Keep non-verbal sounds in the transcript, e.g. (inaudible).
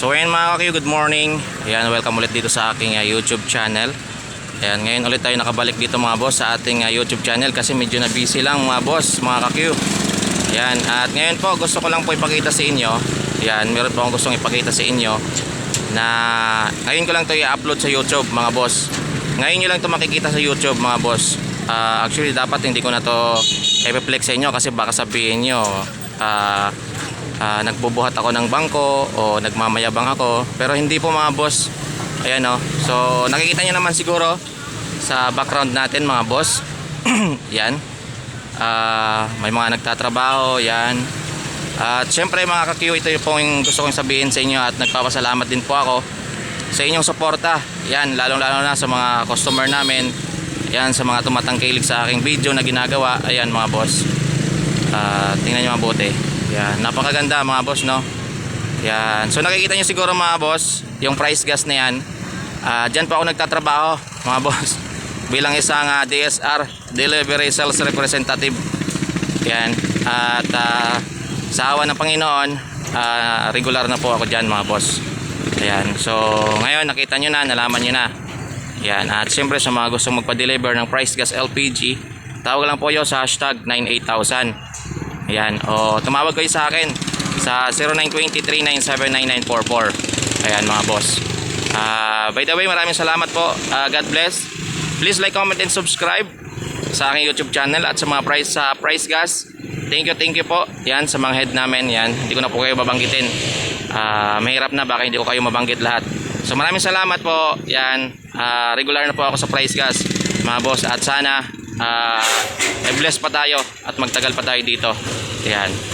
So ayun mga kakiyo, good morning. Ayan, welcome ulit dito sa aking uh, YouTube channel. Ayan, ngayon ulit tayo nakabalik dito mga boss sa ating uh, YouTube channel kasi medyo na busy lang mga boss, mga kakiyo. Ayan, at ngayon po gusto ko lang po ipakita sa inyo. Ayan, meron po akong gustong ipakita sa inyo na ngayon ko lang to i-upload sa YouTube mga boss. Ngayon nyo lang to makikita sa YouTube mga boss. Ah, actually dapat hindi ko na to i-flex sa inyo kasi baka sabihin nyo ah, ah, nagbubuhat ako ng bangko o nagmamayabang ako. Pero hindi po mga boss. Ayan o so nakikita nyo naman siguro sa background natin mga boss. (clears throat) Yan. Ah, may mga nagtatrabaho yan. At syempre mga kakiyo ito yung pong gusto kong sabihin sa inyo at nagpapasalamat din po ako sa inyong suporta. Yan lalong lalo na sa mga customer namin. Yan sa mga tumatangkilig sa aking video na ginagawa. Ayan mga boss. Ah, tingnan nyo mabuti yan napakaganda mga boss no yan so nakikita nyo siguro mga boss yung price gas na yan Ah, dyan po ako nagtatrabaho mga (laughs) boss bilang isang ah, DSR delivery sales representative yan at ah, sa awa ng Panginoon ah, regular na po ako dyan mga boss Ayan. So, ngayon nakita nyo na, nalaman nyo na. Ayan. At siyempre sa mga gusto magpa-deliver ng Price Gas LPG, tawag lang po kayo sa hashtag 98000. Ayan. O tumawag kayo sa akin sa 0920-3979944. Ayan mga boss. Ah, by the way, maraming salamat po. Ah, God bless. Please like, comment, and subscribe sa aking YouTube channel at sa mga price sa Price Gas. Thank you, thank you po. Yan sa mga head namin. Yan. Hindi ko na po kayo babanggitin. Ah, mahirap na baka hindi ko kayo mabanggit lahat. So maraming salamat po. Yan. Ah, regular na po ako sa Price Gas, mga boss. At sana ah, bless pa tayo at magtagal pa tayo dito. Yan.